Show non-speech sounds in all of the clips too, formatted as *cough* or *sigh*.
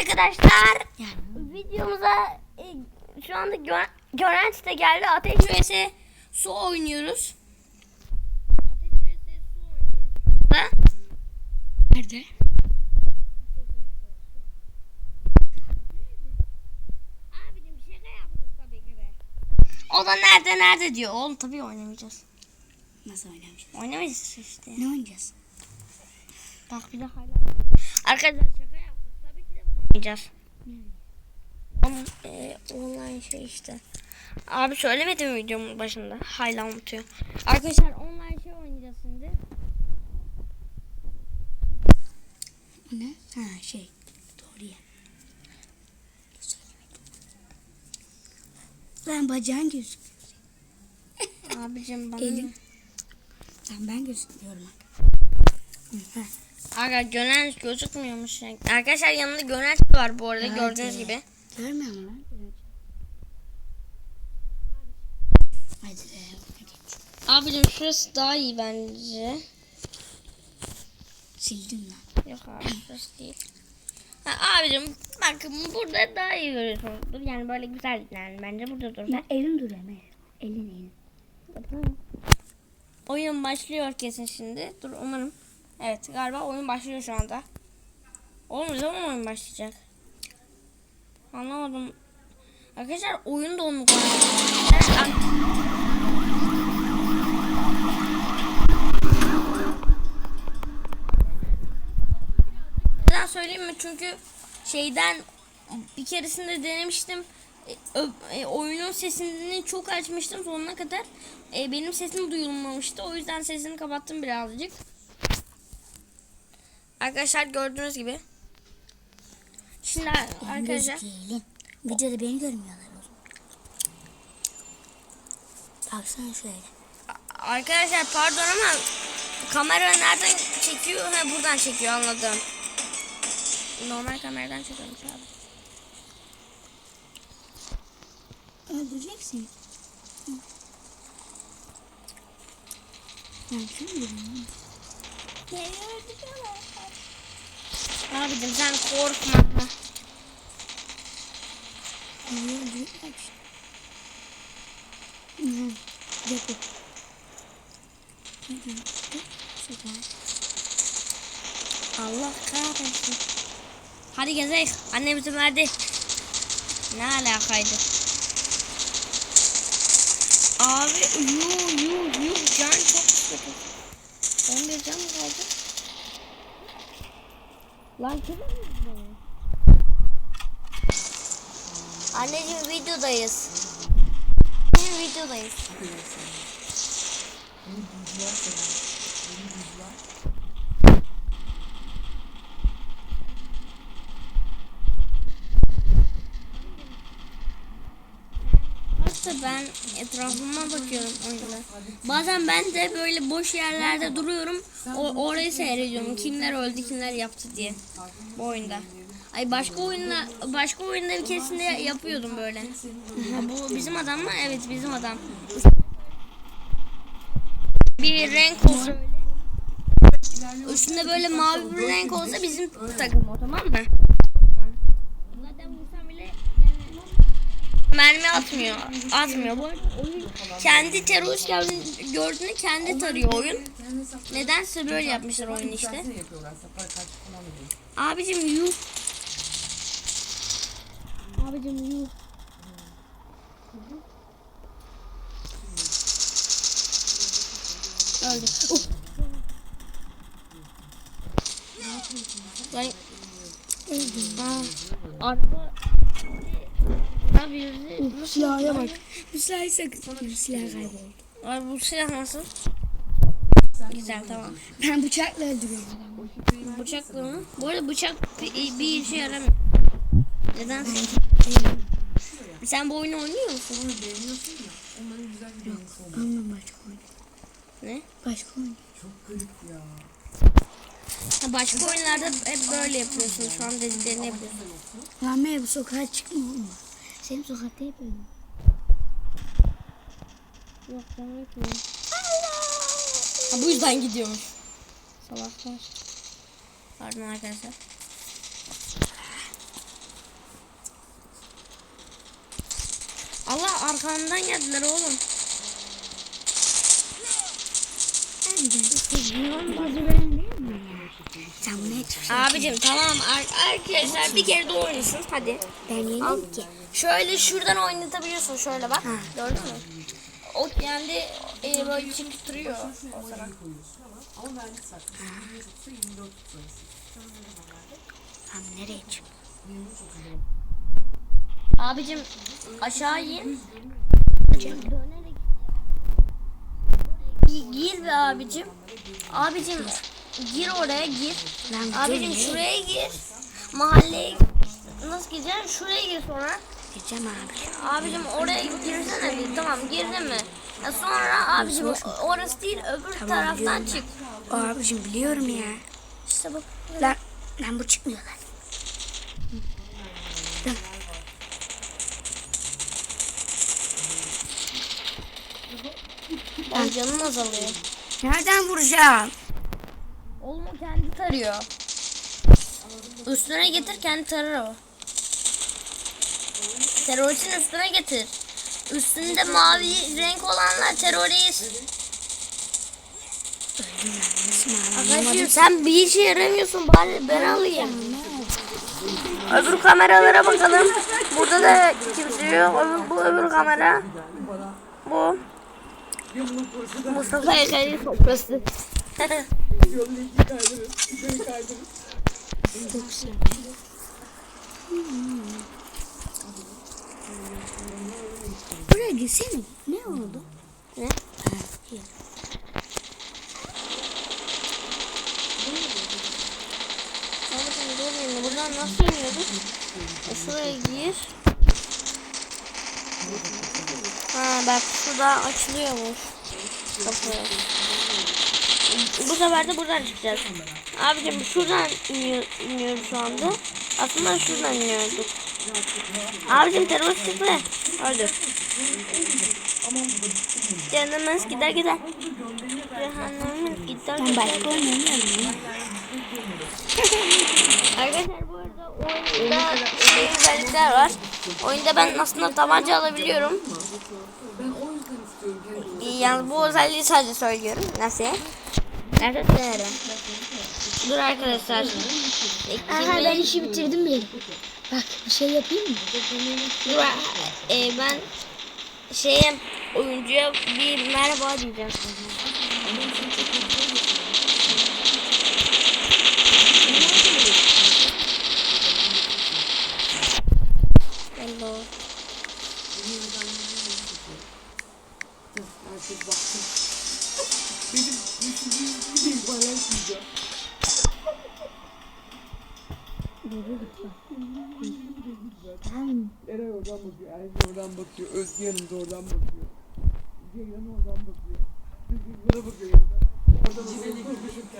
arkadaşlar. Yani Videomuza e, şu anda gö Görent de geldi. Ateş vs su oynuyoruz. Ateş vs su oynuyoruz. Da. nerede? Abicim şaka yaptık tabii ki de. O da nerede nerede diyor. Oğlum tabii oynamayacağız. Nasıl oynamışız? Oynamayacağız işte. Ne oynayacağız? Bak bir de hala. Arkadaşlar şaka yaptık. Tabii ki de bunu oynayacağız. Onun e, online şey işte. Abi söylemedim videomun başında. Hala unutuyor. Arkadaşlar online şey oynayacağız şimdi. Ne? Ha şey. Doğru ya. Ben bacağın gözüküyor. Abicim bana. Elim. Tamam ben gözükmüyorum. Aga Gönenç gözükmüyormuş. Arkadaşlar yanında Gönenç var bu arada Hadi. gördüğünüz gibi. Görmüyor musun lan? Hadi be. Hadi. Abicim şurası daha iyi bence. Sildim lan. Yok abi şurası değil. Ha, abicim bakın burada daha iyi görüyorsunuzdur. Yani böyle güzel yani bence burada dur. Ya elin duruyor ama. Elin elin. Oyun başlıyor kesin şimdi. Dur umarım. Evet galiba oyun başlıyor şu anda. Oğlum ne zaman oyun başlayacak? Anlamadım. Arkadaşlar oyun. Evet, ar- Neden söyleyeyim mi? Çünkü şeyden bir keresinde denemiştim. E, e, oyunun sesini çok açmıştım sonuna kadar. E, benim sesim duyulmamıştı. O yüzden sesini kapattım birazcık. Arkadaşlar gördüğünüz gibi. Şimdi arkadaşlar. Videoda beni görmüyorlar. Baksana şöyle. arkadaşlar pardon ama kamera nereden çekiyor? Ha buradan çekiyor anladım. Normal kameradan çekiyormuş abi. Öldüreceksin. Ben kim bileyim? Abicim sen korkma. Allah kahretsin. Hadi gezelim. Annemizin verdi. Ne alakaydı? Abi yuh yuh yuh can çok kötü. 11 can mı kaldı? Lan kim öldürdü? Anneciğim videodayız. Şimdi videodayız. Yoksa ben etrafıma bakıyorum oyunda. Bazen ben de böyle boş yerlerde duruyorum. O, orayı seyrediyorum. Kimler öldü, kimler yaptı diye. Bu oyunda. Ay başka oyunda başka oyunda bir keresinde yapıyordum böyle. Bu bizim adam mı? Evet bizim adam. Bir renk olsa üstünde böyle mavi bir renk olsa bizim takım o tamam mı? Zaten vursam bile yani mermi atmıyor. Atmıyor. Bu oyun kendi terörist gördüğünde kendi tarıyor oyun. Nedense böyle yapmışlar oyunu işte. Abicim yuh. Abicim yuh. Öldü. Uf. Vay. Aa, araba. Bu silaha bak. Bu silahı sakın. Bu silah kayboldu. Ay bu silah nasıl? Güzel tamam. Ben bıçakla öldürüyorum. Bıçakla mı? Bu arada bıçak bir, bir işe yaramıyor. Neden? Sen bu oyunu oynuyor musun? Onunla başka oyun. Ne? Başka oyun. Ha, başka oyunlarda hep böyle yapıyorsun. Şu an dediklerini yapıyorsun. Lan ben bu sokağa çıkma sen sokakta yapıyorsun. Yok ben yapmıyorum. Ha, bu yüzden gidiyormuş. Salaklar. Pardon arkadaşlar. Allah arkamdan geldiler oğlum. Sen bunu hiç Abicim tamam ar- arkadaşlar bir kere de oynasın hadi. Ben yendim ki. Şöyle şuradan oynatabiliyorsun şöyle bak. Gördün mü? O kendi e, böyle çıktırıyor o. Tamam nereye çık? Abicim aşağı in. Dönerek. Gi- Gir be abicim. Abicim gir oraya gir. Lan Abicim dur, şuraya gir. Mahalleye nasıl gireceksin? Şuraya gir sonra. Gideceğim abi. Abicim oraya girsene bir. Tamam girdin mi? Ya sonra abicim orası değil öbür taraftan biliyorum çık. Abicim biliyorum ya. İşte bak. Lan, lan bu çıkmıyor. Lan, Lan canın azalıyor. Nereden vuracağım? Oğlum o kendi tarıyor. Üstüne getir kendi tarar o. Teröristin üstüne getir. Üstünde mavi renk olanlar terörist. Arkadaşım sen bir işe yaramıyorsun bari ben alayım. Öbür kameralara bakalım. Burada da kimse yok. Öbür, bu öbür kamera. Bu. Mustafa Yakay'ın sofrası. Buraya girsene. Ne oldu? ne? Ha, iyi. Babacım dur beni. Buradan nasıl iniyorduk? E, şuraya gir. Ha bak şurada açılıyormuş. Kapı. Bu sefer de buradan çıkacağız. Abicim şuradan iniyor, iniyoruz şu anda. Aslında şuradan iniyorduk. Abicim terörist çıktı. Öldü. Canımız gider gider. Cehennemimiz gider Ben gider. başka oynamıyorum. *laughs* Arkadaşlar bu arada oyunda şey özellikler var. Oyunda ben aslında tabanca alabiliyorum. Yani bu özelliği sadece söylüyorum. Nasıl? Nerede? Nerede? Dur arkadaşlar. Aha ben işi bitirdim bile. Bak bir şey yapayım mı? Dur, e, ben şeye oyuncuya bir merhaba diyeceğim.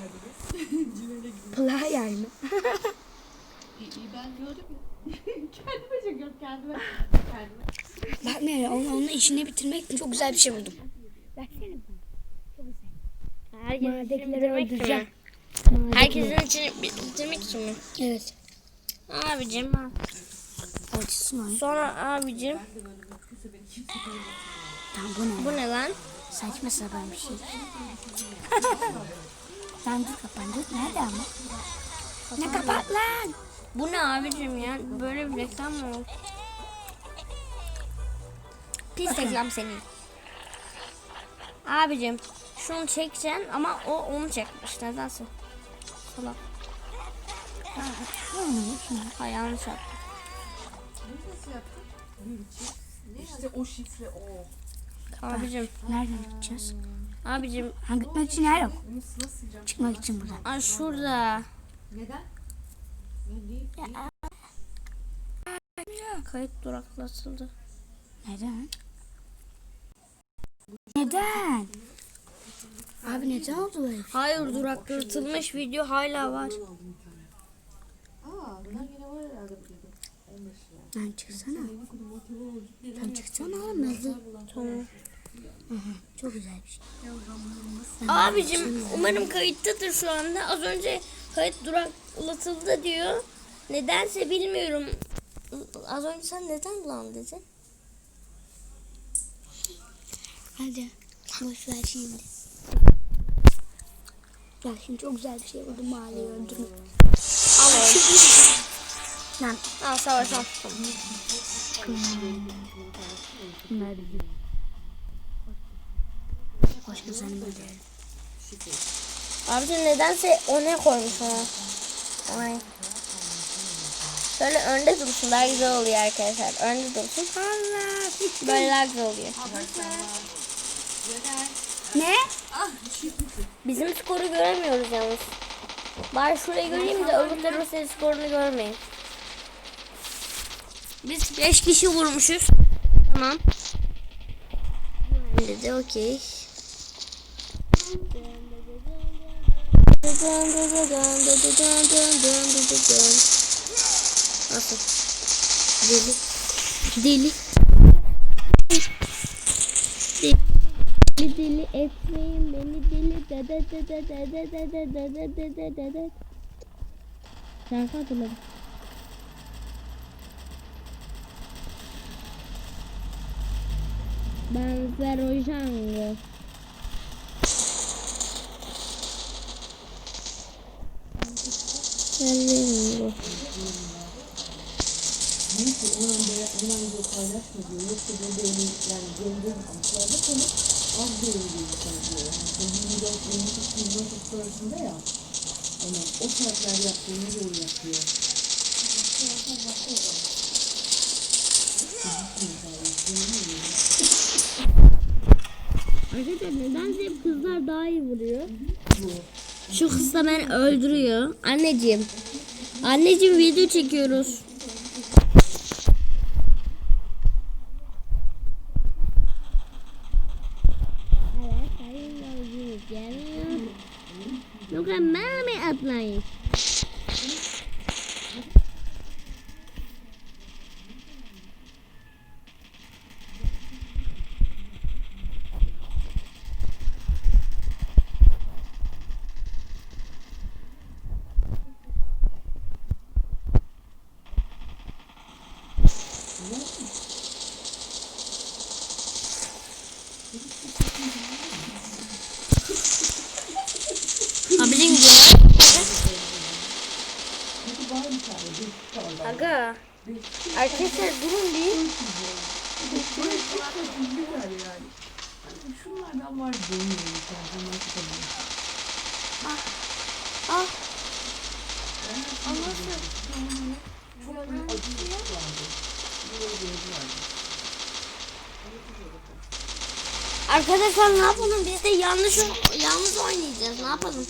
Görmüşüm kendimi. Civel'e Pılağa yer mi? Bak Mary onun, onun işini bitirmek için çok güzel bir şey buldum. Baksana bana. Çok güzel. Herkesin öldüreceğim. Herkesin için bitirmek için mi? Evet. Abicim. Acısın o. Sonra abicim. Tamam bu ne? Bu ne lan? Saçma sapan bir şey. *laughs* *laughs* Lan dur kapan dur. Nerede ama? Ne kapat lan? Bu ne abicim ya? Böyle bir reklam mı? Pis reklam senin. Abicim şunu çekeceksin ama o onu çekmiş nedense. Salak. Ayağını çarptı. İşte o şifre o. Abicim, Nereden gideceğiz? Abicim, Ha gitmek için yer yok. Çıkmak için buradan. aa şurada. Neden? Kayıt duraklatıldı. Neden? Neden? Abi neden oldu böyle? Hayır duraklatılmış video hala var. Lan çıksana. Lan çıksana oğlum. Tamam. Çok güzel bir şey. Abicim umarım kayıttadır şu anda. Az önce kayıt duraklatıldı diyor. Nedense bilmiyorum. Az önce sen neden lan dedin? Hadi. Boş ver şimdi. Ya şimdi çok güzel bir şey buldum mahalleyi öldürmek. Al. Lan. Al savaş al. Bunlar bizim. Başka seni böyle. Abici nedense o ne koymuş ona. Ay. Şöyle önde dursun daha güzel oluyor arkadaşlar. Önde dursun. Allah. Böyle daha güzel oluyor. Ne? Bizim skoru göremiyoruz yalnız. Bari şurayı göreyim de öbür tarafın skorunu görmeyin. Biz 5 kişi vurmuşuz. Tamam. Şimdi de okey. Nasıl? Deli. Deli. Deli deli etmeyin beni deli de de de de de de de de de de de de de de Şarkı hatırladım. Ben Zero güzelliğim bu. Neyse o anda hemen de paylaşma. Yoksa böyle benim yani gönderim amcalarda konu az beğendiği insan. Yani sözünü de benim için ya. Ama o saatler yaptığını doğru yapıyor. Arkadaşlar nedense kızlar daha iyi vuruyor. Bu. Şu kız da beni öldürüyor. Anneciğim. Anneciğim video çekiyoruz. Evet. Mükemmel bir atlayış. Bizim Aga. Arkadaşlar durun bir. Şunlardan var dönüyor. Ah. Ah. Anlasın. Çok büyük acı vardı. Arkadaşlar ne yapalım? Biz de yanlış yalnız oynayacağız. Ne yapalım?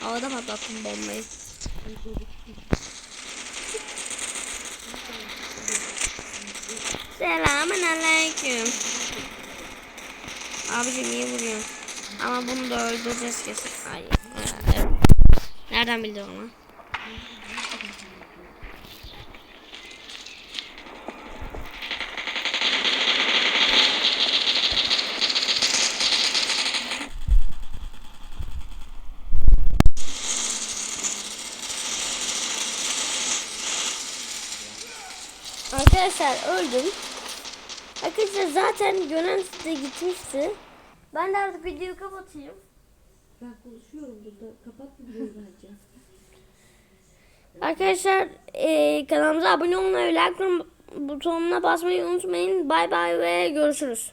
Havada patlattım bombayı. Selamun aleyküm. Abicim niye vuruyorsun? Ama bunu da öldüreceğiz kesin. Ay, evet. Nereden bildin ama? Arkadaşlar öldüm. Arkadaşlar zaten Gönen de gitmişti. Ben de artık videoyu kapatayım. Ben konuşuyorum burada. Kapat videoyu bence. *laughs* Arkadaşlar eee kanalımıza abone olmayı, like butonuna basmayı unutmayın. Bay bay ve görüşürüz.